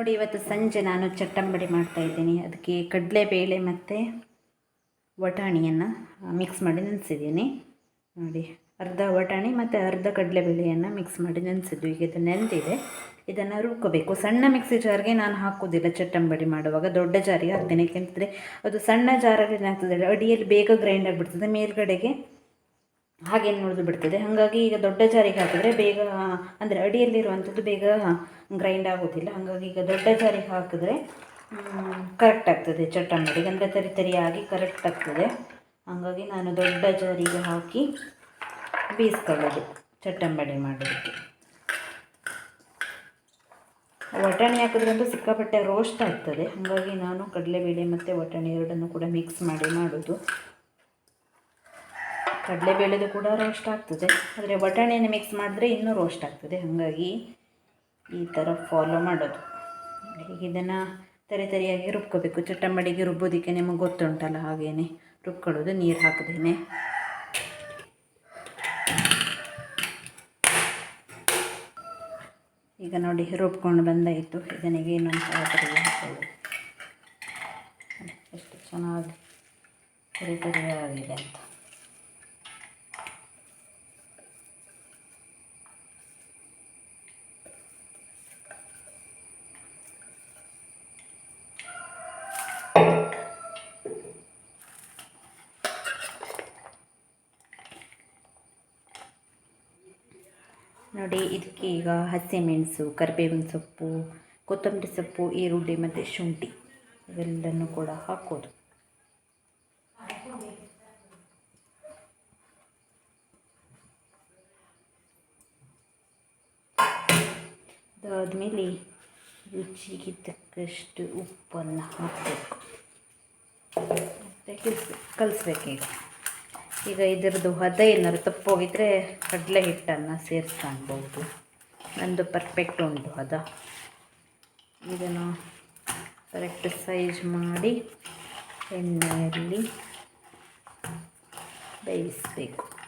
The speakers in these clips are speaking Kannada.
ನೋಡಿ, ಇವತ್ತು ಸಂಜೆ ನಾನು ಚಟ್ಟಂಬಡಿ ಮಾಡ್ತಾ ಇದ್ದೀನಿ. ಅದಕ್ಕೆ ಕಡಲೆಬೇಳೆ ಮತ್ತು ವಟಾಣಿಯನ್ನು ಮಿಕ್ಸ್ ಮಾಡಿ ನೆನೆಸಿದ್ದೀನಿ. ನೋಡಿ, ಅರ್ಧ ವಟಾಣಿ ಮತ್ತು ಅರ್ಧ ಕಡಲೆಬೇಳೆಯನ್ನು ಮಿಕ್ಸ್ ಮಾಡಿ ನೆನೆಸಿದ್ದು. ಈಗ ಇದು ನೆನೆದಿದೆ ಇದನ್ನು ರುಬ್ಕೋಬೇಕು. ಸಣ್ಣ ಮಿಕ್ಸಿ ಜಾರ್ಗೆ ನಾನು ಹಾಕೋದಿಲ್ಲ ಚಟ್ಟಂಬಡಿ ಮಾಡುವಾಗ. ದೊಡ್ಡ ಜಾರಿಗೆ ಹಾಕ್ತೇನೆ. ಯಾಕೆಂತಂದರೆ ಅದು ಸಣ್ಣ ಜಾರಲ್ಲಿ ಏನಾಗ್ತದೆ ಅಡಿಯಲ್ಲಿ ಬೇಗ ಗ್ರೈಂಡ್ ಆಗಿಬಿಡ್ತದೆ. ಮೇಲ್ಗಡೆಗೆ ಹಾಗೆ ಉಳಿದು ಬಿಡ್ತದೆ. ಹಾಗಾಗಿ ಈಗ ದೊಡ್ಡ ಜಾರಿಗೆ ಹಾಕಿದ್ರೆ ಬೇಗ, ಅಂದರೆ ಅಡಿಯಲ್ಲಿರುವಂಥದ್ದು ಬೇಗ ಗ್ರೈಂಡ್ ಆಗೋದಿಲ್ಲ. ಹಾಗಾಗಿ ಈಗ ದೊಡ್ಡ ಜಾರಿಗೆ ಹಾಕಿದ್ರೆ ಕರೆಕ್ಟ್ ಆಗ್ತದೆ ಚಟ್ಟಂಬಡಿಗೆ ಅಂದರೆ ತರಿ ತರಿಯಾಗಿ ಕರೆಕ್ಟ್ ಆಗ್ತದೆ. ಹಾಗಾಗಿ ನಾನು ದೊಡ್ಡ ಜಾರಿಗೆ ಹಾಕಿ ಬೀಸ್ಕೊಳ್ಳೋದು ಚಟ್ಟಂಬಡಿ ಮಾಡೋದಕ್ಕೆ. ವಟಾಣಿ ಹಾಕಿದ್ರಂತೂ ಸಿಕ್ಕಾಪಟ್ಟೆ ರೋಸ್ಟ್ ಆಗ್ತದೆ. ಹಾಗಾಗಿ ನಾನು ಕಡಲೆಬೇಳೆ ಮತ್ತು ವಟಾಣಿ ಎರಡನ್ನು ಕೂಡ ಮಿಕ್ಸ್ ಮಾಡಿ ಮಾಡೋದು. ಕಡಲೆಬೇಳೆದು ಕೂಡ ರೋಸ್ಟ್ ಆಗ್ತದೆ. ಆದರೆ ಬಟಾಣಿಯನ್ನು ಮಿಕ್ಸ್ ಮಾಡಿದ್ರೆ ಇನ್ನೂ ರೋಸ್ಟ್ ಆಗ್ತದೆ. ಹಾಗಾಗಿ ಈ ಥರ ಫಾಲೋ ಮಾಡೋದು. ಇದನ್ನು ತರಿ ತರಿಯಾಗಿ ರುಬ್ಕೋಬೇಕು. ಚಟ್ಟಂಬಡಿಗೆ ರುಬ್ಬೋದಕ್ಕೆ ನಿಮಗೆ ಗೊತ್ತುಂಟಲ್ಲ ಹಾಗೇನೆ. ರುಬ್ಕೊಳ್ಳೋದು, ನೀರು ಹಾಕಿದೇನೆ. ಈಗ ನೋಡಿ, ರುಬ್ಕೊಂಡು ಬಂದಾಯಿತು. ಇದನಿಗೆ ಇನ್ನೊಂದು ಪಾತ್ರೆಗೆ ಹಾಕೋದು ಎಷ್ಟು ಚೆನ್ನಾಗಿ ತರಿ ತರಿಯಾಗಿದೆ ಅಂತ. ನೋಡಿ, ಇದಕ್ಕೆ ಈಗ ಹಸಿಮೆಣಸು ಕರಿಬೇವಿನ ಸೊಪ್ಪು, ಕೊತ್ತಂಬರಿ ಸೊಪ್ಪು, ಈರುಳ್ಳಿ ಮತ್ತು ಶುಂಠಿ ಇವೆಲ್ಲನೂ ಕೂಡ ಹಾಕೋದು ಅದಾದಮೇಲೆ ರುಚಿಗೆ ತಕ್ಕಷ್ಟು ಉಪ್ಪನ್ನು ಹಾಕಬೇಕು. ಮತ್ತೆ ಕಲಿಸ್ ಕಲಿಸ್ಬೇಕು ಈಗ. ಈಗ ಇದರದ್ದು ಹದ ಏನಾದ್ರು ತಪ್ಪೋಗಿದ್ರೆ ಕಡಲೆ ಹಿಟ್ಟನ್ನು ಸೇರಿಸ್ಕೊಳ್ಬೋದು ನಂದು ಪರ್ಫೆಕ್ಟ್ ಉಂಟು ಹದ. ಇದನ್ನು ಕರೆಕ್ಟ್ ಸೈಜ್ ಮಾಡಿ ಎಣ್ಣೆಯಲ್ಲಿ ಬೇಯಿಸಬೇಕು.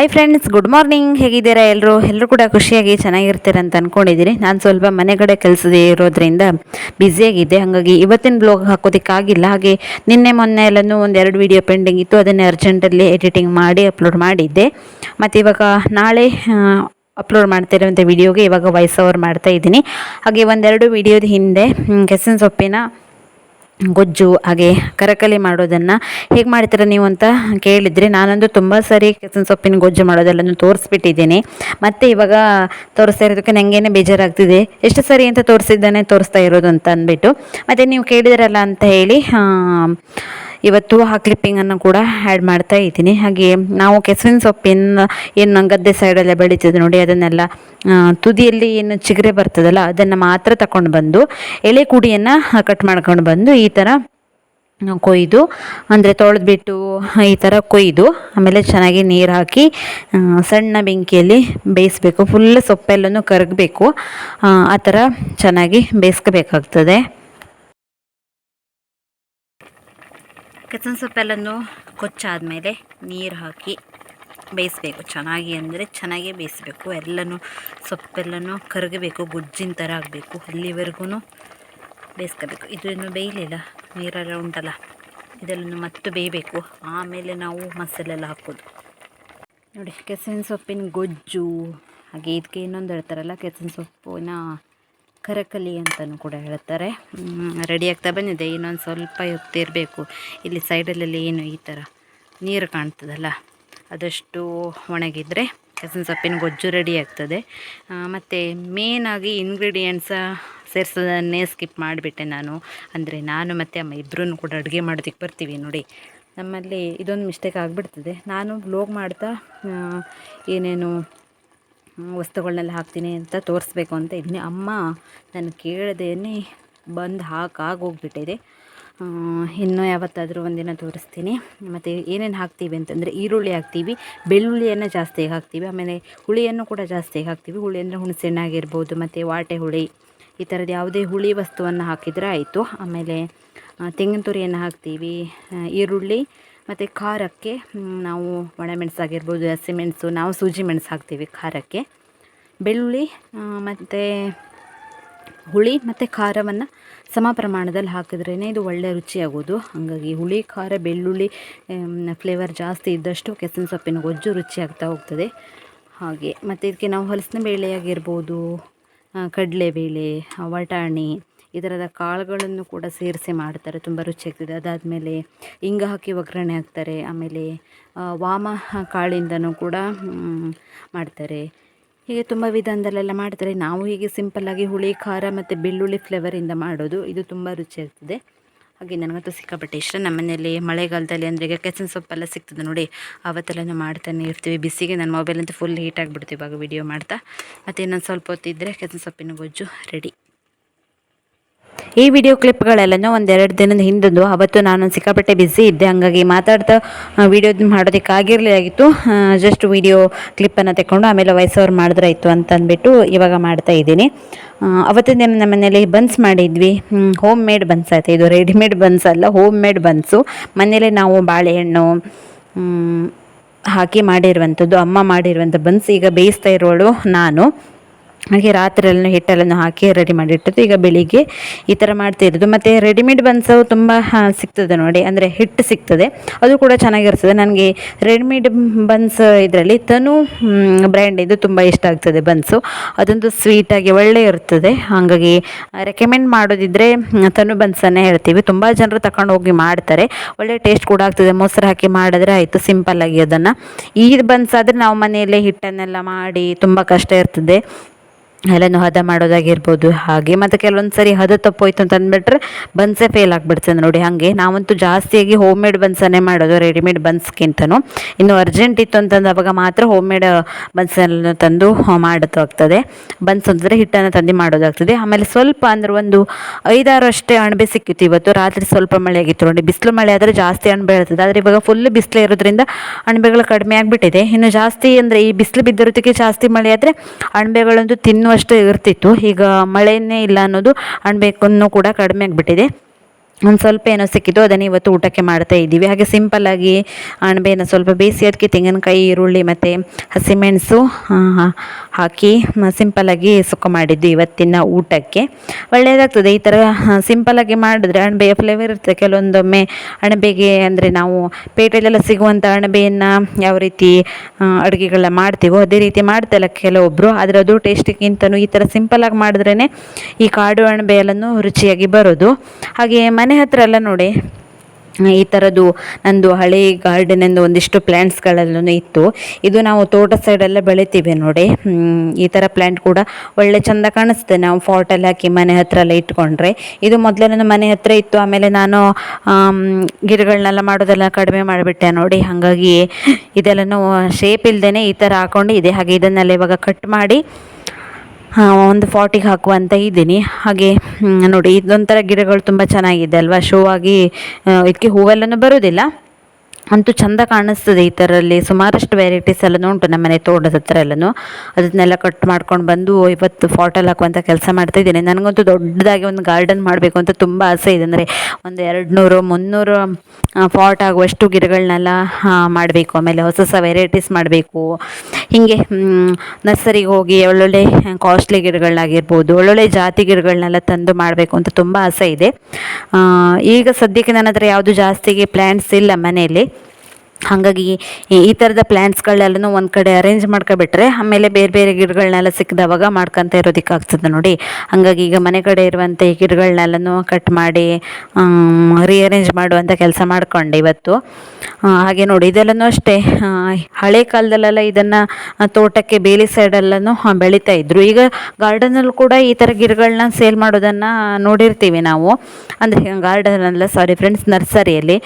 ಹಾಯ್ ಫ್ರೆಂಡ್ಸ್ ಗುಡ್ ಮಾರ್ನಿಂಗ್ ಹೇಗಿದ್ದೀರಾ ಎಲ್ಲರೂ ಎಲ್ಲರೂ ಕೂಡ ಖುಷಿಯಾಗಿ ಚೆನ್ನಾಗಿರ್ತೀರ ಅಂತ ಅಂದ್ಕೊಂಡಿದ್ದೀನಿ ನಾನು ಸ್ವಲ್ಪ ಮನೆಗಡೆ ಕೆಲಸದ ಇರೋದ್ರಿಂದ ಬ್ಯುಸಿಯಾಗಿದ್ದೆ ಹಾಗಾಗಿ ಇವತ್ತಿನ ಬ್ಲಾಗ್ ಹಾಕೋದಕ್ಕಾಗಿಲ್ಲ. ಹಾಗೆ ನಿನ್ನೆ ಮೊನ್ನೆ ಎಲ್ಲನೂ ಒಂದು ಎರಡು ವೀಡಿಯೋ ಪೆಂಡಿಂಗ್ ಇತ್ತು. ಅದನ್ನೇ ಅರ್ಜೆಂಟಲ್ಲಿ ಎಡಿಟಿಂಗ್ ಮಾಡಿ ಅಪ್ಲೋಡ್ ಮಾಡಿದ್ದೆ. ಮತ್ತು ಇವಾಗ ನಾಳೆ ಅಪ್ಲೋಡ್ ಮಾಡ್ತಿರುವಂಥ ವಿಡಿಯೋಗೆ ಇವಾಗ ವಾಯ್ಸ್ ಓವರ್ ಮಾಡ್ತಾ ಇದ್ದೀನಿ. ಹಾಗೆ ಒಂದೆರಡು ವಿಡಿಯೋದ ಹಿಂದೆ ಕೆಸನ್ ಸೊಪ್ಪಿನ ಗೊಜ್ಜು, ಹಾಗೆ ಕರಕಲಿ ಮಾಡೋದನ್ನು ಹೇಗೆ ಮಾಡ್ತೀರ ನೀವು ಅಂತ ಕೇಳಿದರೆ ನಾನೊಂದು ತುಂಬ ಸರಿ ಕೆಸನ್ ಸೊಪ್ಪಿನ ಗೊಜ್ಜು ಮಾಡೋದೆಲ್ಲನೂ ತೋರಿಸ್ಬಿಟ್ಟಿದ್ದೀನಿ. ಮತ್ತು ಇವಾಗ ತೋರಿಸ್ತಾ ಇರೋದಕ್ಕೆ ನನಗೇನೆ ಬೇಜಾರಾಗ್ತಿದೆ. ಎಷ್ಟು ಸರಿ ಅಂತ ತೋರಿಸಿದ್ದಾನೆ ತೋರಿಸ್ತಾ ಇರೋದು ಅಂತ ಅಂದ್ಬಿಟ್ಟು. ಮತ್ತು ನೀವು ಕೇಳಿದಿರಲ್ಲ ಅಂತ ಹೇಳಿ ಇವತ್ತು ಆ ಕ್ಲಿಪ್ಪಿಂಗನ್ನು ಕೂಡ ಆ್ಯಡ್ ಮಾಡ್ತಾ ಇದ್ದೀನಿ. ಹಾಗೆ ನಾವು ಕೆಸುವಿನ ಸೊಪ್ಪಿನ, ಏನು ಗದ್ದೆ ಸೈಡೆಲ್ಲ ಬೆಳೀತದೆ ನೋಡಿ, ಅದನ್ನೆಲ್ಲ ತುದಿಯಲ್ಲಿ ಏನು ಚಿಗರೆ ಬರ್ತದಲ್ಲ, ಅದನ್ನು ಮಾತ್ರ ತಗೊಂಡು ಬಂದು, ಎಲೆ ಕುಡಿಯನ್ನು ಕಟ್ ಮಾಡ್ಕೊಂಡು ಬಂದು ಈ ಥರ ಕೊಯ್ದು, ಅಂದರೆ ತೊಳೆದ್ಬಿಟ್ಟು ಈ ಥರ ಕೊಯ್ದು, ಆಮೇಲೆ ಚೆನ್ನಾಗಿ ನೀರು ಹಾಕಿ ಸಣ್ಣ ಬೆಂಕಿಯಲ್ಲಿ ಬೇಯಿಸ್ಬೇಕು. ಫುಲ್ ಸೊಪ್ಪೆಲ್ಲನೂ ಕರಗಬೇಕು. ಆ ಥರ ಚೆನ್ನಾಗಿ ಬೇಯಿಸ್ಕೋಬೇಕಾಗ್ತದೆ. ಕೆತ್ತನ ಸೊಪ್ಪೆಲ್ಲನೂ ಕೊಚ್ಚಾದಮೇಲೆ ನೀರು ಹಾಕಿ ಬೇಯಿಸ್ಬೇಕು. ಚೆನ್ನಾಗಿ ಅಂದರೆ ಚೆನ್ನಾಗಿ ಬೇಯಿಸ್ಬೇಕು. ಎಲ್ಲನೂ ಸೊಪ್ಪೆಲ್ಲನೂ ಕರಗಬೇಕು, ಗೊಜ್ಜಿನ ಥರ ಆಗಬೇಕು. ಅಲ್ಲಿವರೆಗೂ ಬೇಯಿಸ್ಕೋಬೇಕು. ಇದು ಇನ್ನು ಬೇಯಲಿಲ್ಲ. ನೀರೆಲ್ಲ ಉಂಟಲ್ಲ. ಇದೆಲ್ಲನೂ ಮತ್ತೆ ಬೇಯಬೇಕು. ಆಮೇಲೆ ನಾವು ಮಸಾಲೆಲ್ಲ ಹಾಕೋದು ನೋಡಿ, ಕೆಸನ್ ಸೊಪ್ಪಿನ ಗೊಜ್ಜು, ಹಾಗೆ ಇದಕ್ಕೆ ಇನ್ನೊಂದು ಹೇಳ್ತಾರಲ್ಲ, ಕೆಸಿನ ಸೊಪ್ಪಿನ ಕರಕಲಿ ಅಂತಲೂ ಕೂಡ ಹೇಳ್ತಾರೆ. ರೆಡಿ ಆಗ್ತಾ ಬಂದಿದೆ. ಇನ್ನೊಂದು ಸ್ವಲ್ಪ ಹೊತ್ತಿರಬೇಕು ಇಲ್ಲಿ ಸೈಡಲ್ಲೆಲ್ಲ ಏನು ಈ ಥರ ನೀರು ಕಾಣ್ತದಲ್ಲ, ಅದಷ್ಟು ಒಣಗಿದರೆ ಕಸಿನ ಸೊಪ್ಪಿನ ಗೊಜ್ಜು ರೆಡಿ ಆಗ್ತದೆ. ಮತ್ತು ಮೇನಾಗಿ ಇಂಗ್ರೀಡಿಯೆಂಟ್ಸ ಸೇರಿಸೋದನ್ನೇ ಸ್ಕಿಪ್ ಮಾಡಿಬಿಟ್ಟೆ ನಾನು. ಅಂದರೆ ನಾನು ಮತ್ತು ಅಮ್ಮ ಇಬ್ಬರೂ ಕೂಡ ಅಡುಗೆ ಮಾಡೋದಕ್ಕೆ ಬರ್ತೀವಿ ನೋಡಿ. ನಮ್ಮಲ್ಲಿ ಇದೊಂದು ಮಿಸ್ಟೇಕ್ ಆಗಿಬಿಡ್ತದೆ. ನಾನು ಬ್ಲೋಗ್ ಮಾಡ್ತಾ ಏನೇನು ವಸ್ತುಗಳನ್ನೆಲ್ಲ ಹಾಕ್ತೀನಿ ಅಂತ ತೋರಿಸ್ಬೇಕು ಅಂತ ಇದ್ದೀನಿ. ಅಮ್ಮ ನಾನು ಕೇಳದೇನೆ ಬಂದು ಹಾಕಾಗೋಗ್ಬಿಟ್ಟಿದೆ ಇನ್ನೂ ಯಾವತ್ತಾದರೂ ಒಂದಿನ ತೋರಿಸ್ತೀನಿ. ಮತ್ತು ಏನೇನು ಹಾಕ್ತೀವಿ ಅಂತಂದರೆ ಈರುಳ್ಳಿ ಹಾಕ್ತೀವಿ. ಬೆಳ್ಳುಳ್ಳಿಯನ್ನು ಜಾಸ್ತಿ ಹಾಕ್ತೀವಿ. ಆಮೇಲೆ ಹುಳಿಯನ್ನು ಕೂಡ ಜಾಸ್ತಿ ಹಾಕ್ತೀವಿ. ಹುಳಿ ಅಂದರೆ ಹುಣಸೆಹಣ್ಣು ಆಗಿರ್ಬೋದು ಮತ್ತು ವಾಟೆ ಹುಳಿ, ಈ ಥರದ್ದು ಯಾವುದೇ ಹುಳಿ ವಸ್ತುವನ್ನು ಹಾಕಿದರೆ ಆಯಿತು. ಆಮೇಲೆ ತೆಂಗಿನ ತುರಿಯನ್ನು ಹಾಕ್ತೀವಿ. ಈರುಳ್ಳಿ ಮತ್ತು ಖಾರಕ್ಕೆ ನಾವು ಒಣಮೆಣಸು ಆಗಿರ್ಬೋದು ಹಸಿಮೆಣಸು ನಾವು ಸೂಜಿ ಮೆಣಸು ಹಾಕ್ತೀವಿ ಖಾರಕ್ಕೆ. ಬೆಳ್ಳುಳ್ಳಿ ಮತ್ತು ಹುಳಿ ಮತ್ತು ಖಾರವನ್ನು ಸಮ ಪ್ರಮಾಣದಲ್ಲಿ ಹಾಕಿದ್ರೇ ಇದು ಒಳ್ಳೆ ರುಚಿಯಾಗೋದು. ಹಾಗಾಗಿ ಹುಳಿ, ಖಾರ, ಬೆಳ್ಳುಳ್ಳಿ ಫ್ಲೇವರ್ ಜಾಸ್ತಿ ಇದ್ದಷ್ಟು ಕೆಸಿನ ಸೊಪ್ಪಿನ ಗೊಜ್ಜು ರುಚಿಯಾಗ್ತಾ ಹೋಗ್ತದೆ. ಹಾಗೆ, ಮತ್ತು ಇದಕ್ಕೆ ನಾವು ಹಲಸಿನ ಬೇಳೆ ಆಗಿರ್ಬೋದು ಬೇಳೆ ಕಡಲೆಬೇಳೆ ವಟಾಣಿ ಈ ಥರದ ಕಾಳುಗಳನ್ನು ಕೂಡ ಸೇರಿಸಿ ಮಾಡ್ತಾರೆ. ತುಂಬ ರುಚಿಯಾಗ್ತದೆ ಅದಾದಮೇಲೆ ಇಂಗ ಹಾಕಿ ಒಗ್ಗರಣೆ ಹಾಕ್ತಾರೆ. ಆಮೇಲೆ ವಾಮ ಕಾಳಿಂದನೂ ಕೂಡ ಮಾಡ್ತಾರೆ. ಹೀಗೆ ತುಂಬ ವಿಧಾನದಲ್ಲೆಲ್ಲ ಮಾಡ್ತಾರೆ. ನಾವು ಹೀಗೆ ಸಿಂಪಲ್ಲಾಗಿ ಹುಳಿ, ಖಾರ ಮತ್ತು ಬೆಳ್ಳುಳ್ಳಿ ಫ್ಲೇವರಿಂದ ಮಾಡೋದು. ಇದು ತುಂಬ ರುಚಿಯಾಗ್ತದೆ ಹಾಗೆ ನನಗಂತೂ ಸಿಕ್ಕಾಪಟ್ಟೆ ಇಷ್ಟ. ನಮ್ಮ ಮನೆಯಲ್ಲಿ ಮಳೆಗಾಲದಲ್ಲಿ ಅಂದರೆ ಈಗ ಕೆಸನ್ ಸೊಪ್ಪೆಲ್ಲ ಸಿಗ್ತದೆ ನೋಡಿ. ಆವತ್ತೆಲ್ಲ ಮಾಡ್ತಾನೆ ಇರ್ತೀವಿ. ಬಿಸಿಗೆ ನನ್ನ ಮೊಬೈಲ್ ಅಂತೂ ಫುಲ್ ಹೀಟ್ ಆಗಿಬಿಡ್ತೀವಿ. ಇವಾಗ ವಿಡಿಯೋ ಮಾಡ್ತಾ. ಮತ್ತು ಇನ್ನೊಂದು ಸ್ವಲ್ಪ ಹೊತ್ತಿದ್ದರೆ ಕೆಸನ್ ಸೊಪ್ಪಿನ ಗೊಜ್ಜು ರೆಡಿ ಈ ವಿಡಿಯೋ ಕ್ಲಿಪ್ಗಳೆಲ್ಲನೂ ಒಂದೆರಡು ದಿನದ ಹಿಂದದ್ದು ಅವತ್ತು ನಾನು ಸಿಕ್ಕಾಪಟ್ಟೆ ಬ್ಯುಸಿ ಇದ್ದೆ. ಹಾಗಾಗಿ ಮಾತಾಡ್ತಾ ವಿಡಿಯೋ ಮಾಡೋದಕ್ಕೆ ಆಗಿರಲಿಲ್ಲ ಜಸ್ಟ್ ವಿಡಿಯೋ ಕ್ಲಿಪ್ಪನ್ನು ತೆಕ್ಕೊಂಡು ಆಮೇಲೆ ವಾಯ್ಸ್ ಓವರ್ ಆಯಿತು ಅಂತ ಅಂದ್ಬಿಟ್ಟು ಇವಾಗ ಮಾಡ್ತಾ ಇದ್ದೀನಿ. ಅವತ್ತಿನ ದಿನ ನಮ್ಮ ಮನೇಲಿ ಬನ್ಸ್ ಮಾಡಿದ್ವಿ. ಹೋಮ್ ಮೇಡ್ ಬನ್ಸ್ ಆಯಿತು ಇದು? ರೆಡಿಮೇಡ್ ಬನ್ಸ್ ಅಲ್ಲ ಹೋಮ್ ಮೇಡ್ ಬನ್ಸು ಮನೇಲೆ ನಾವು ಬಾಳೆಹಣ್ಣು ಹಾಕಿ ಮಾಡಿರುವಂಥದ್ದು ಅಮ್ಮ ಮಾಡಿರುವಂಥ ಬನ್ಸ್ ಈಗ ಬೇಯಿಸ್ತಾ ಇರೋಳು ನಾನು. ಹಾಗೆ ರಾತ್ರಿಯಲ್ಲೂ ಹಿಟ್ಟೆಲ್ಲನೂ ಹಾಕಿ ರೆಡಿ ಮಾಡಿಟ್ಟಿದ್ದು ಈಗ ಬೆಳಿಗ್ಗೆ ಈ ಥರ ಮಾಡ್ತಿರೋದು ಮತ್ತು ರೆಡಿಮೇಡ್ ಬನ್ಸವು ತುಂಬ ಸಿಗ್ತದೆ ನೋಡಿ. ಅಂದರೆ ಹಿಟ್ಟು ಸಿಗ್ತದೆ. ಅದು ಕೂಡ ಚೆನ್ನಾಗಿರ್ತದೆ. ನನಗೆ ರೆಡಿಮೇಡ್ ಬನ್ಸ್ ಇದರಲ್ಲಿ ತನು ಬ್ರ್ಯಾಂಡ್ ಇದು ತುಂಬ ಇಷ್ಟ ಆಗ್ತದೆ ಬನ್ಸು. ಅದೊಂದು ಸ್ವೀಟಾಗಿ ಒಳ್ಳೆ ಇರ್ತದೆ. ಹಾಗಾಗಿ ರೆಕಮೆಂಡ್ ಮಾಡೋದಿದ್ರೆ ತನು ಬನ್ಸನ್ನೇ ಹೇಳ್ತೀವಿ. ತುಂಬ ಜನರು ತಗೊಂಡು ಹೋಗಿ ಮಾಡ್ತಾರೆ. ಒಳ್ಳೆ ಟೇಸ್ಟ್ ಕೂಡ ಆಗ್ತದೆ. ಮೊಸರು ಹಾಕಿ ಮಾಡಿದ್ರೆ ಆಯಿತು ಸಿಂಪಲ್ಲಾಗಿ ಅದನ್ನು. ಈ ಬನ್ಸ್ ಆದರೆ ನಾವು ಮನೆಯಲ್ಲೇ ಹಿಟ್ಟನ್ನೆಲ್ಲ ಮಾಡಿ ತುಂಬ ಕಷ್ಟ ಇರ್ತದೆ. ಎಲ್ಲನೂ ಹದ ಮಾಡೋದಾಗಿರ್ಬೋದು. ಹಾಗೆ ಮತ್ತು ಕೆಲವೊಂದು ಸರಿ ಹದ ತಪ್ಪೋಯ್ತು ಅಂತ ಅಂದ್ಬಿಟ್ರೆ ಬನ್ಸೇ ಫೇಲ್ ಆಗಿಬಿಡ್ತದೆ ನೋಡಿ ಹಾಗೆ. ನಾವಂತೂ ಜಾಸ್ತಿಯಾಗಿ ಹೋಮ್ ಮೇಡ್ ಬನ್ಸನ್ನೇ ಮಾಡೋದು ರೆಡಿಮೇಡ್ ಬನ್ಸ್ಗಿಂತನೂ. ಇನ್ನು ಅರ್ಜೆಂಟ್ ಇತ್ತು ಅಂತಂದು ಅವಾಗ ಮಾತ್ರ ಹೋಮ್ ಮೇಡ್ ಬನ್ಸನ್ನು ತಂದು ಮಾಡೋದು ಆಗ್ತದೆ. ಬನ್ಸ್ ಅಂತಂದರೆ ಹಿಟ್ಟನ್ನು ತಂದು ಮಾಡೋದಾಗ್ತದೆ ಆಮೇಲೆ ಸ್ವಲ್ಪ ಅಂದ್ರೆ ಒಂದು ಐದಾರು ಅಷ್ಟೇ ಅಣಬೆ ಸಿಕ್ಕಿತ್ತು ಇವತ್ತು. ರಾತ್ರಿ ಸ್ವಲ್ಪ ಮಳೆ ಆಗಿತ್ತು ನೋಡಿ. ಬಿಸಿಲು ಮಳೆ ಆದರೆ ಜಾಸ್ತಿ ಅಣಬೆ ಇರ್ತದೆ ಆದರೆ ಇವಾಗ ಫುಲ್ ಬಿಸಿಲು ಇರೋದ್ರಿಂದ ಅಣಬೆಗಳು ಕಡಿಮೆ ಆಗಿಬಿಟ್ಟಿದೆ. ಇನ್ನು ಜಾಸ್ತಿ ಅಂದರೆ ಈ ಬಿಸಿಲು ಬಿದ್ದಿರೋದಕ್ಕೆ ಜಾಸ್ತಿ ಮಳೆ ಆದರೆ ಅಣಬೆಗಳಂತೂ ತಿನ್ನುವಷ್ಟು ಇರ್ತಿತ್ತು. ಈಗ ಮಳೆಯೇ ಇಲ್ಲ ಅನ್ನೋದು ಅನ್ಬೇಕನ್ನು ಕೂಡ ಕಡಿಮೆ ಆಗಿಬಿಟ್ಟಿದೆ. ಒಂದು ಸ್ವಲ್ಪ ಏನೋ ಸಿಕ್ಕಿತ್ತು ಅದನ್ನು ಇವತ್ತು ಊಟಕ್ಕೆ ಮಾಡ್ತಾ ಇದ್ದೀವಿ. ಹಾಗೆ ಸಿಂಪಲ್ಲಾಗಿ ಅಣಬೆಯನ್ನು ಸ್ವಲ್ಪ ಬೇಯಿಸಿ ಅದಕ್ಕೆ ತೆಂಗಿನಕಾಯಿ, ಈರುಳ್ಳಿ ಮತ್ತು ಹಸಿಮೆಣಸು ಹಾಕಿ ಸಿಂಪಲ್ಲಾಗಿ ಸುಕ್ಕ ಮಾಡಿದ್ದು ಇವತ್ತಿನ ಊಟಕ್ಕೆ. ಒಳ್ಳೆಯದಾಗ್ತದೆ ಈ ಥರ ಸಿಂಪಲ್ಲಾಗಿ ಮಾಡಿದ್ರೆ ಅಣಬೆಯ ಫ್ಲೇವರ್ ಇರ್ತದೆ ಕೆಲವೊಂದೊಮ್ಮೆ ಅಣಬೆಗೆ ಅಂದರೆ ನಾವು ಪೇಟೆಲೆಲ್ಲ ಸಿಗುವಂಥ ಅಣಬೆಯನ್ನು ಯಾವ ರೀತಿ ಅಡುಗೆಗಳನ್ನ ಮಾಡ್ತೀವೋ, ಅದೇ ರೀತಿ ಮಾಡ್ತಲ್ಲ ಕೆಲವೊಬ್ಬರು ಆದರೆ ಅದು ಟೇಸ್ಟಿಗಿಂತನೂ ಈ ಥರ ಸಿಂಪಲ್ಲಾಗಿ ಮಾಡಿದ್ರೇ ಈ ಕಾಡು ಅಣಬೆ ರುಚಿಯಾಗಿ ಬರೋದು. ಹಾಗೆ ಮನೆ ಹತ್ರ ಎಲ್ಲ ನೋಡಿ. ಈ ಥರದ್ದು ನಂದು ಹಳೆ ಗಾರ್ಡನಿಂದ ಒಂದಿಷ್ಟು ಪ್ಲ್ಯಾಂಟ್ಸ್ಗಳಲ್ಲೂ ಇತ್ತು. ಇದು ನಾವು ತೋಟ ಸೈಡೆಲ್ಲ ಬೆಳಿತೀವಿ ನೋಡಿ. ಈ ಥರ ಪ್ಲ್ಯಾಂಟ್ ಕೂಡ ಒಳ್ಳೆ ಚಂದ ಕಾಣಿಸ್ತದೆ ನಾವು ಫಾಟಲ್ಲಿ ಹಾಕಿ ಮನೆ ಹತ್ರ ಎಲ್ಲ ಇಟ್ಕೊಂಡ್ರೆ. ಇದು ಮೊದಲೇ ನನ್ನ ಮನೆ ಹತ್ರ ಇತ್ತು. ಆಮೇಲೆ ನಾನು ಗಿಡಗಳನ್ನೆಲ್ಲ ಮಾಡೋದೆಲ್ಲ ಕಡಿಮೆ ಮಾಡಿಬಿಟ್ಟೆ ನೋಡಿ. ಹಾಗಾಗಿ ಇದೆಲ್ಲನೂ ಶೇಪ್ ಇಲ್ಲದೇ ಈ ಥರ ಹಾಕೊಂಡು ಇದೆ. ಹಾಗೆ ಇದನ್ನೆಲ್ಲ ಇವಾಗ ಕಟ್ ಮಾಡಿ ಒಂದು ಫಾಟಿಗೆ ಹಾಕುವಂತ ಇದ್ದೀನಿ. ಹಾಗೆ ನೋಡಿ, ಇದೊಂಥರ ಗಿಡಗಳು ತುಂಬ ಚೆನ್ನಾಗಿದೆ ಅಲ್ವಾ? ಶೋ ಆಗಿ ಇದಕ್ಕೆ ಹೂವೆಲ್ಲನೂ ಬರೋದಿಲ್ಲ. ಅಂತೂ ಚಂದ ಕಾಣಿಸ್ತದೆ ಈ ಥರಲ್ಲಿ ಸುಮಾರಷ್ಟು ವೆರೈಟೀಸ್ ಎಲ್ಲನೂ ಉಂಟು ನಮ್ಮ ಮನೆ ತೋಟದ ಹತ್ರ ಎಲ್ಲನೂ ಅದನ್ನೆಲ್ಲ ಕಟ್ ಮಾಡ್ಕೊಂಡು ಬಂದು ಇವತ್ತು ಫಾಟಲ್ ಹಾಕುವಂಥ ಕೆಲಸ ಮಾಡ್ತಾ ಇದ್ದೀನಿ. ನನಗಂತೂ ದೊಡ್ಡದಾಗಿ ಒಂದು ಗಾರ್ಡನ್ ಮಾಡಬೇಕು ಅಂತ ತುಂಬ ಆಸೆ ಇದೆ. ಅಂದರೆ ಒಂದು ಎರಡು ನೂರು ಮುನ್ನೂರು ಫಾಟ್ ಆಗುವಷ್ಟು ಗಿಡಗಳನ್ನೆಲ್ಲ ಮಾಡಬೇಕು. ಆಮೇಲೆ ಹೊಸ ಹೊಸ ವೆರೈಟೀಸ್ ಮಾಡಬೇಕು. ಹೀಗೆ ನರ್ಸರಿಗೆ ಹೋಗಿ ಒಳ್ಳೊಳ್ಳೆ ಕಾಸ್ಟ್ಲಿ ಗಿಡಗಳನ್ನಾಗಿರ್ಬೋದು ಒಳ್ಳೊಳ್ಳೆ ಜಾತಿ ಗಿಡಗಳನ್ನೆಲ್ಲ ತಂದು ಮಾಡಬೇಕು ಅಂತ ತುಂಬ ಆಸೆ ಇದೆ. ಈಗ ಸದ್ಯಕ್ಕೆ ನನ್ನ ಹತ್ರ ಯಾವುದು ಜಾಸ್ತಿಗೆ ಪ್ಲ್ಯಾಂಟ್ಸ್ ಇಲ್ಲ ಮನೆಯಲ್ಲಿ. ಹಾಗಾಗಿ ಈ- ಥರದ ಪ್ಲ್ಯಾಂಟ್ಸ್ಗಳೆಲ್ಲನೂ ಒಂದು ಕಡೆ ಅರೇಂಜ್ ಮಾಡ್ಕೊಬಿಟ್ರೆ ಆಮೇಲೆ ಬೇರೆ ಬೇರೆ ಗಿಡಗಳನ್ನೆಲ್ಲ ಸಿಕ್ಕಿದವಾಗ ಮಾಡ್ಕೊತ ಇರೋದಕ್ಕೆ ಆಗ್ತದೆ ನೋಡಿ. ಹಾಗಾಗಿ ಈಗ ಮನೆ ಕಡೆ ಇರುವಂಥ ಈ ಗಿಡಗಳನ್ನೆಲ್ಲನೂ ಕಟ್ ಮಾಡಿ ರಿಅರೇಂಜ್ ಮಾಡುವಂಥ ಕೆಲಸ ಮಾಡ್ಕೊಂಡೆ ಇವತ್ತು. ಹಾಗೆ ನೋಡಿ ಇದೆಲ್ಲನೂ ಅಷ್ಟೇ. ಹಳೆ ಕಾಲದಲ್ಲೆಲ್ಲ ಇದನ್ನು ತೋಟಕ್ಕೆ ಬೇಲಿ ಸೈಡೆಲ್ಲನೂ ಬೆಳೀತಾ ಇದ್ರು. ಈಗ ಗಾರ್ಡನಲ್ಲಿ ಕೂಡ ಈ ಥರ ಗಿಡಗಳನ್ನ ಸೇಲ್ ಮಾಡೋದನ್ನು ನೋಡಿರ್ತೀವಿ ನಾವು. ಅಂದರೆ ಗಾರ್ಡನಲ್ಲ ಸಾರಿ ಫ್ರೆಂಡ್ಸ್ ನರ್ಸರಿಯಲ್ಲಿ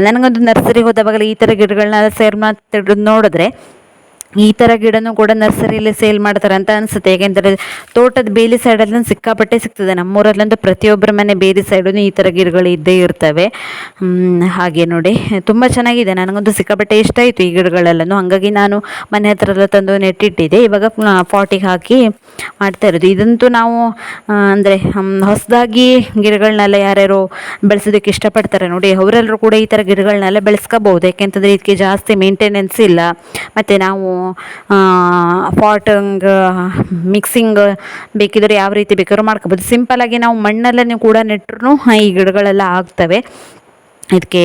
ನನಗೊಂದು ನರ್ಸರಿಗೆ ಹೋದವಾಗಲೇ ಈ ಥರ ಗಿಡಗಳನ್ನ ಸೇರ್ ಮಾಡ್ತಿರೋದು ನೋಡಿದ್ರೆ ಈ ಥರ ಗಿಡನೂ ಕೂಡ ನರ್ಸರಿಯಲ್ಲಿ ಸೇಲ್ ಮಾಡ್ತಾರೆ ಅಂತ ಅನಿಸುತ್ತೆ. ಯಾಕೆಂದರೆ ತೋಟದ ಬೇಲಿ ಸೈಡಲ್ಲಿ ಸಿಕ್ಕಾಪಟ್ಟೆ ಸಿಗ್ತದೆ. ನಮ್ಮೂರಲ್ಲಂತೂ ಪ್ರತಿಯೊಬ್ಬರ ಮನೆ ಬೇಲಿ ಸೈಡೂ ಈ ಥರ ಗಿಡಗಳು ಇದ್ದೇ ಇರ್ತವೆ. ಹಾಗೆ ನೋಡಿ. ತುಂಬ ಚೆನ್ನಾಗಿದೆ. ನನಗಂತೂ ಸಿಕ್ಕಾಪಟ್ಟೆ ಇಷ್ಟ ಆಯಿತು ಈ ಗಿಡಗಳೆಲ್ಲನು. ಹಾಗಾಗಿ ನಾನು ಮನೆ ಹತ್ರ ಎಲ್ಲ ತಂದು ನೆಟ್ಟಿಟ್ಟಿದ್ದೆ. ಇವಾಗ ಪಾಟಿಗೆ ಹಾಕಿ ಮಾಡ್ತಾ ಇರೋದು. ಇದಂತೂ ನಾವು ಅಂದರೆ ಹೊಸದಾಗಿ ಗಿಡಗಳನ್ನೆಲ್ಲ ಯಾರ್ಯಾರು ಬೆಳೆಸೋದಕ್ಕೆ ಇಷ್ಟಪಡ್ತಾರೆ ನೋಡಿ. ಅವರೆಲ್ಲರೂ ಕೂಡ ಈ ಥರ ಗಿಡಗಳನ್ನೆಲ್ಲ ಬೆಳೆಸ್ಕೋಬೋದು. ಯಾಕೆಂತಂದರೆ, ಇದಕ್ಕೆ ಜಾಸ್ತಿ ಮೇಂಟೆನೆನ್ಸ್ ಇಲ್ಲ. ಮತ್ತು ನಾವು ಪಾಟಂಗ್, ಮಿಕ್ಸಿಂಗ್ ಬೇಕಿದ್ರೆ ಯಾವ ರೀತಿ ಬೇಕಾದ್ರೂ ಮಾಡ್ಕೋಬೋದು. ಸಿಂಪಲ್ಲಾಗಿ ನಾವು ಮಣ್ಣಲ್ಲೇ ಕೂಡ ನೆಟ್ಟರು ಈ ಗಿಡಗಳೆಲ್ಲ ಆಗ್ತವೆ. ಇದಕ್ಕೆ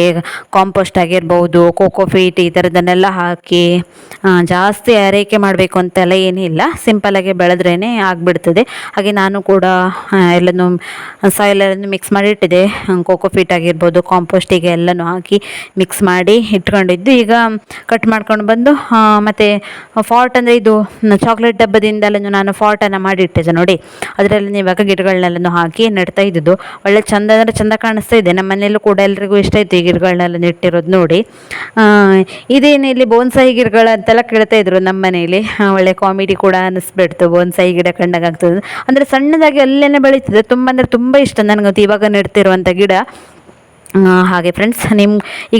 ಕಾಂಪೋಸ್ಟ್ ಆಗಿರ್ಬೋದು ಕೋಕೋಫೀಟ್ ಈ ಥರದ್ದನ್ನೆಲ್ಲ ಹಾಕಿ ಜಾಸ್ತಿ ಆರೈಕೆ ಮಾಡಬೇಕು ಅಂತೆಲ್ಲ ಏನಿಲ್ಲ. ಸಿಂಪಲಾಗಿ ಬೆಳೆದ್ರೇ ಆಗಿಬಿಡ್ತದೆ. ಹಾಗೆ ನಾನು ಕೂಡ ಎಲ್ಲನು ಸಾಯಿಲನ್ನು ಮಿಕ್ಸ್ ಮಾಡಿ ಇಟ್ಟಿದ್ದೆ ಕೋಕೋಫೀಟ್ ಆಗಿರ್ಬೋದು ಕಾಂಪೋಸ್ಟಿಗೆ ಎಲ್ಲನೂ ಹಾಕಿ ಮಿಕ್ಸ್ ಮಾಡಿ ಇಟ್ಕೊಂಡಿದ್ದು. ಈಗ ಕಟ್ ಮಾಡ್ಕೊಂಡು ಬಂದು ಮತ್ತು ಫಾಟ್ ಅಂದರೆ ಇದು ಚಾಕ್ಲೇಟ್ ಡಬ್ಬದಿಂದಲೂ ನಾನು ಫಾಟನ್ನು ಮಾಡಿಟ್ಟಿದ್ದೆ ನೋಡಿ. ಅದರಲ್ಲಿ ಇವಾಗ ಗಿಡಗಳನ್ನೆಲ್ಲನೂ ಹಾಕಿ ನೆಡ್ತಾ ಇದ್ದಿದ್ದು ಒಳ್ಳೆ ಚಂದ ಅಂದರೆ ಚಂದ ಕಾಣಿಸ್ತಾ ಇದೆ. ನಮ್ಮ ಮನೆಯಲ್ಲೂ ಕೂಡ ಇಷ್ಟ ಆಯ್ತು ಈ ಗಿಡಗಳನ್ನೆಲ್ಲ ನೆಟ್ಟಿರೋದು ನೋಡಿ. ಇದೇನು ಇಲ್ಲಿ ಬೋನ್ಸಾಯಿ ಗಿಡಗಳು ಅಂತೆಲ್ಲ ಕೇಳ್ತಾ ಇದ್ರು ನಮ್ಮ ಮನೆಯಲ್ಲಿ ಒಳ್ಳೆ ಕಾಮಿಡಿ ಕೂಡ ಅನಿಸ್ಬಿಡ್ತು ಬೋನ್ಸಾಯಿ ಗಿಡ ಕಂಡಾಗ ಆಗ್ತದೆ. ಅಂದರೆ ಸಣ್ಣದಾಗಿ ಅಲ್ಲೇನೆ ಬೆಳೀತದೆ. ತುಂಬ ಅಂದರೆ ತುಂಬ ಇಷ್ಟ ನನಗಂತೂ ಇವಾಗ ನೆಡ್ತಿರುವಂಥ ಗಿಡ. ಹಾಗೆ ಫ್ರೆಂಡ್ಸ್ ನಿಮ್ಮ ಈ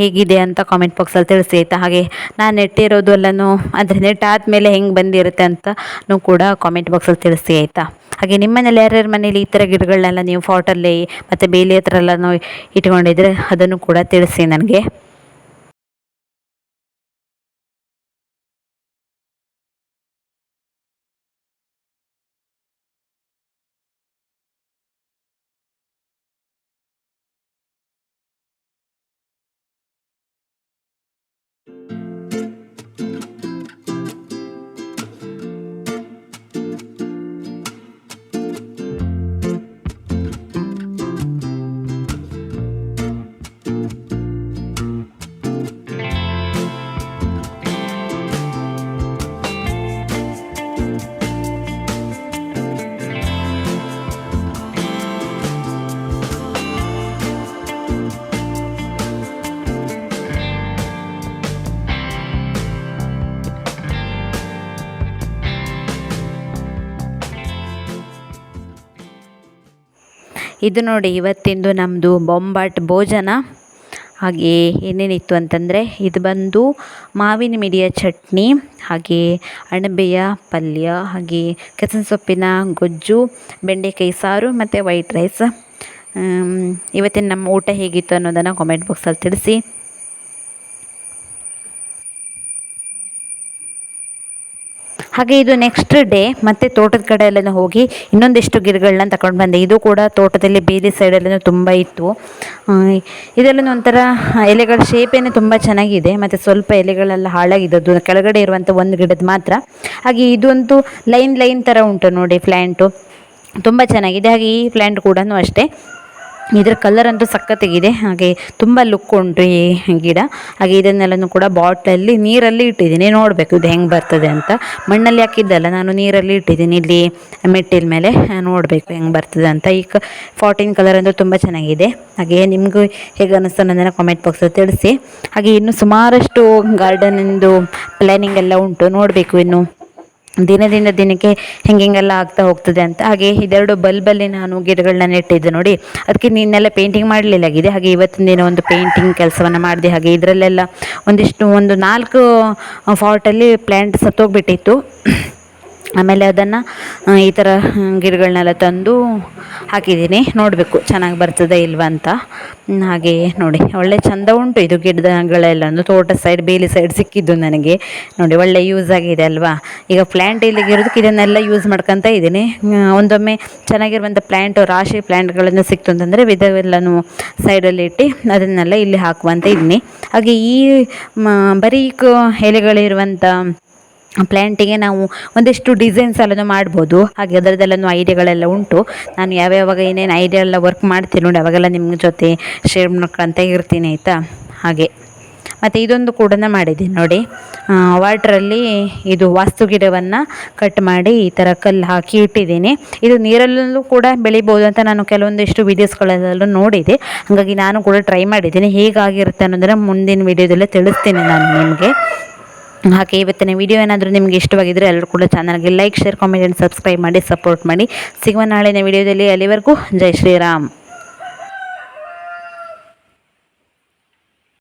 ಹೇಗಿದೆ ಅಂತ ಕಾಮೆಂಟ್ ಬಾಕ್ಸಲ್ಲಿ ತಿಳಿಸಿ ಆಯಿತಾ? ಹಾಗೆ ನಾನು ನೆಟ್ಟಿರೋದು ಎಲ್ಲನೂ ಅಂದರೆ ನೆಟ್ಟಾದಮೇಲೆ ಹೆಂಗೆ ಬಂದಿರುತ್ತೆ ಅಂತ ಕೂಡ ಕಾಮೆಂಟ್ ಬಾಕ್ಸಲ್ಲಿ ತಿಳಿಸಿ ಆಯಿತಾ? ಹಾಗೆ ನಿಮ್ಮ ಮನೇಲಿ ಯಾರ್ಯಾರ ಮನೇಲಿ ಈ ಥರ ಗಿಡಗಳನ್ನೆಲ್ಲ ನೀವು ಫಾಟಲ್ಲಿ ಮತ್ತು ಬೇಲಿ ಹತ್ರ ಎಲ್ಲನೂ ಇಟ್ಕೊಂಡಿದ್ರೆ ಅದನ್ನು ಕೂಡ ತಿಳಿಸಿ ನನಗೆ. ಇದು ನೋಡಿ ಇವತ್ತಿಂದು ನಮ್ಮದು ಬೊಂಬಾಟ್ ಭೋಜನ. ಹಾಗೆ ಏನೇನಿತ್ತು ಅಂತಂದರೆ, ಇದು ಬಂದು ಮಾವಿನ ಮಿಡಿಯ ಚಟ್ನಿ, ಹಾಗೆ ಅಣಬೆಯ ಪಲ್ಯ, ಹಾಗೆ ಕೆಸನ್ ಸೊಪ್ಪಿನ ಗೊಜ್ಜು, ಬೆಂಡೆಕಾಯಿ ಸಾರು ಮತ್ತು ವೈಟ್ ರೈಸ್. ಇವತ್ತಿನ ನಮ್ಮ ಊಟ ಹೇಗಿತ್ತು ಅನ್ನೋದನ್ನು ಕಾಮೆಂಟ್ ಬಾಕ್ಸಲ್ಲಿ ತಿಳಿಸಿ. ಹಾಗೆ ಇದು ನೆಕ್ಸ್ಟ್ ಡೇ ಮತ್ತೆ ತೋಟದ ಕಡೆ ಎಲ್ಲ ಹೋಗಿ ಇನ್ನೊಂದಿಷ್ಟು ಗಿಡಗಳನ್ನ ತಗೊಂಡು ಬಂದೆ. ಇದು ಕೂಡ ತೋಟದಲ್ಲಿ ಬೇರೆ ಸೈಡಲ್ಲೂ ತುಂಬ ಇತ್ತು. ಇದೆಲ್ಲ ಒಂಥರ ಎಲೆಗಳ ಶೇಪೇನೆ ತುಂಬ ಚೆನ್ನಾಗಿದೆ. ಮತ್ತು ಸ್ವಲ್ಪ ಎಲೆಗಳೆಲ್ಲ ಹಾಳಾಗಿದ್ದದ್ದು. ಕೆಳಗಡೆ ಇರುವಂಥ ಒಂದು ಗಿಡದ ಮಾತ್ರ. ಹಾಗೆ ಇದಂತೂ ಲೈನ್ ಲೈನ್ ಥರ ಉಂಟು ನೋಡಿ ಪ್ಲ್ಯಾಂಟು ತುಂಬ ಚೆನ್ನಾಗಿದೆ. ಹಾಗೆ ಈ ಪ್ಲ್ಯಾಂಟ್ ಕೂಡ ಅಷ್ಟೇ. ಇದರ ಕಲರ್ ಅಂತೂ ಸಖತ್ತಾಗಿದೆ ಹಾಗೆ ತುಂಬ ಲುಕ್ ಉಂಟು ಈ ಗಿಡ. ಹಾಗೆ ಇದನ್ನೆಲ್ಲನೂ ಕೂಡ ಬಾಟ್ಲಲ್ಲಿ ನೀರಲ್ಲಿ ಇಟ್ಟಿದ್ದೀನಿ. ನೋಡಬೇಕು ಇದು ಹೆಂಗೆ ಬರ್ತದೆ ಅಂತ. ಮಣ್ಣಲ್ಲಿ ಹಾಕಿದ್ದಲ್ಲ, ನಾನು ನೀರಲ್ಲಿ ಇಟ್ಟಿದ್ದೀನಿ. ಇಲ್ಲಿ ಮೆಟ್ಟಿಲ ಮೇಲೆ ನೋಡಬೇಕು ಹೆಂಗೆ ಬರ್ತದೆ ಅಂತ. ಈ ಕ ಫಾರ್ಟೀನ್ ಕಲರ್ ಅಂತೂ ತುಂಬ ಚೆನ್ನಾಗಿದೆ. ಹಾಗೆ ನಿಮಗೂ ಹೇಗೆ ಅನ್ನಿಸ್ತು ಕಾಮೆಂಟ್ ಬಾಕ್ಸ್ ತಿಳಿಸಿ. ಹಾಗೆ ಇನ್ನು ಸುಮಾರಷ್ಟು ಗಾರ್ಡನಿಂದು ಪ್ಲ್ಯಾನಿಂಗ್ ಎಲ್ಲ ಉಂಟು. ನೋಡಬೇಕು ಇನ್ನು. ದಿನದಿಂದ ದಿನಕ್ಕೆ ಹೆಂಗೆಲ್ಲ ಆಗ್ತಾ ಹೋಗ್ತದೆ ಅಂತ. ಹಾಗೆ ಇದೆರಡು ಬಲ್ಬಲ್ಲಿ ನಾನು ಗಿಡಗಳನ್ನ ನೆಟ್ಟಿದ್ದೆ ನೋಡಿ. ಅದಕ್ಕೆ ನಿನ್ನೆಲ್ಲ ಪೇಂಟಿಂಗ್ ಮಾಡಲಿಲ್ಲ ಆಗಿದೆ ಹಾಗೆ ಇವತ್ತಿನ ದಿನ ಒಂದು ಪೇಂಟಿಂಗ್ ಕೆಲಸವನ್ನು ಮಾಡಿದೆ. ಹಾಗೆ ಇದರಲ್ಲೆಲ್ಲ ಒಂದಿಷ್ಟು ಒಂದು ನಾಲ್ಕು ಫಾಟಲ್ಲಿ ಪ್ಲ್ಯಾಂಟ್ ಸತ್ತೋಗ್ಬಿಟ್ಟಿತ್ತು. ಆಮೇಲೆ ಅದನ್ನು ಈ ಥರ ಗಿಡಗಳನ್ನೆಲ್ಲ ತಂದು ಹಾಕಿದ್ದೀನಿ. ನೋಡಬೇಕು ಚೆನ್ನಾಗಿ ಬರ್ತದೆ ಇಲ್ವ ಅಂತ. ಹಾಗೆ ನೋಡಿ. ಒಳ್ಳೆ ಚಂದ ಉಂಟು ಇದು ಗಿಡಗಳೆಲ್ಲ. ತೋಟ ಸೈಡ್ ಬೇಲಿ ಸೈಡ್ ಸಿಕ್ಕಿದ್ದು ನನಗೆ. ನೋಡಿ, ಒಳ್ಳೆ ಯೂಸ್ ಆಗಿದೆ ಅಲ್ವಾ? ಈಗ ಪ್ಲ್ಯಾಂಟ್ ಇಲ್ಲಿಗೆ ಇರೋದಕ್ಕೆ ಇದನ್ನೆಲ್ಲ ಯೂಸ್ ಮಾಡ್ಕೊತ ಇದ್ದೀನಿ. ಒಂದೊಮ್ಮೆ ಚೆನ್ನಾಗಿರುವಂಥ ಪ್ಲ್ಯಾಂಟು ರಾಶಿ ಪ್ಲ್ಯಾಂಟ್ಗಳನ್ನು ಸಿಕ್ತು ಅಂತಂದರೆ ವಿಧವೆಲ್ಲನೂ ಸೈಡಲ್ಲಿ ಇಟ್ಟು ಅದನ್ನೆಲ್ಲ ಇಲ್ಲಿ ಹಾಕುವಂತ ಇದ್ದೀನಿ. ಹಾಗೆ ಈ ಬರೀ ಎಲೆಗಳಿರುವಂಥ ಪ್ಲ್ಯಾಂಟಿಗೆ ನಾವು ಒಂದಿಷ್ಟು ಡಿಸೈನ್ಸ್ ಎಲ್ಲನೂ ಮಾಡ್ಬೋದು. ಹಾಗೆ ಅದರದ್ದೆಲ್ಲೂ ಐಡಿಯಾಗಳೆಲ್ಲ ಉಂಟು. ನಾನು ಯಾವ್ಯಾವಾಗ ಏನೇನು ಐಡಿಯಾ ಎಲ್ಲ ವರ್ಕ್ ಮಾಡ್ತೀನಿ ನೋಡಿ, ಅವಾಗೆಲ್ಲ ನಿಮ್ಮ ಜೊತೆ ಶೇರ್ ಮಾಡ್ಕೊತ ಇರ್ತೀನಿ, ಆಯಿತಾ? ಹಾಗೆ. ಮತ್ತು ಇದೊಂದು ಕೂಡ ಮಾಡಿದ್ದೀನಿ ನೋಡಿ. ವಾಟ್ರಲ್ಲಿ ಇದು ವಾಸ್ತು ಗಿಡವನ್ನು ಕಟ್ ಮಾಡಿ ಈ ಥರ ಕಲ್ಲು ಹಾಕಿ ಇಟ್ಟಿದ್ದೀನಿ. ಇದು ನೀರಲ್ಲೂ ಕೂಡ ಬೆಳಿಬೋದು ಅಂತ ನಾನು ಕೆಲವೊಂದಿಷ್ಟು ವೀಡಿಯೋಸ್ಗಳಲ್ಲೂ ನೋಡಿದೆ. ಹಾಗಾಗಿ ನಾನು ಕೂಡ ಟ್ರೈ ಮಾಡಿದ್ದೀನಿ. ಹೇಗಾಗಿರುತ್ತೆ ಅನ್ನೋದನ್ನು ಮುಂದಿನ ವೀಡಿಯೋದಲ್ಲೇ ತಿಳಿಸ್ತೀನಿ ನಾನು ನಿಮಗೆ. ಹಾಗೆ ಇವತ್ತಿನ ವಿಡಿಯೋ ಏನಾದರೂ ನಿಮಗೆ ಇಷ್ಟವಾಗಿದ್ದರೆ ಎಲ್ಲರೂ ಕೂಡ ಚಾನಲ್ಗೆ like share comment and subscribe ಮಾಡಿ ಸಪೋರ್ಟ್ ಮಾಡಿ. ಸಿಗುವ ನಾಳಿನ ವಿಡಿಯೋದಲ್ಲಿ ಅಲ್ಲಿವರೆಗೂ ಜೈ ಶ್ರೀರಾಮ್.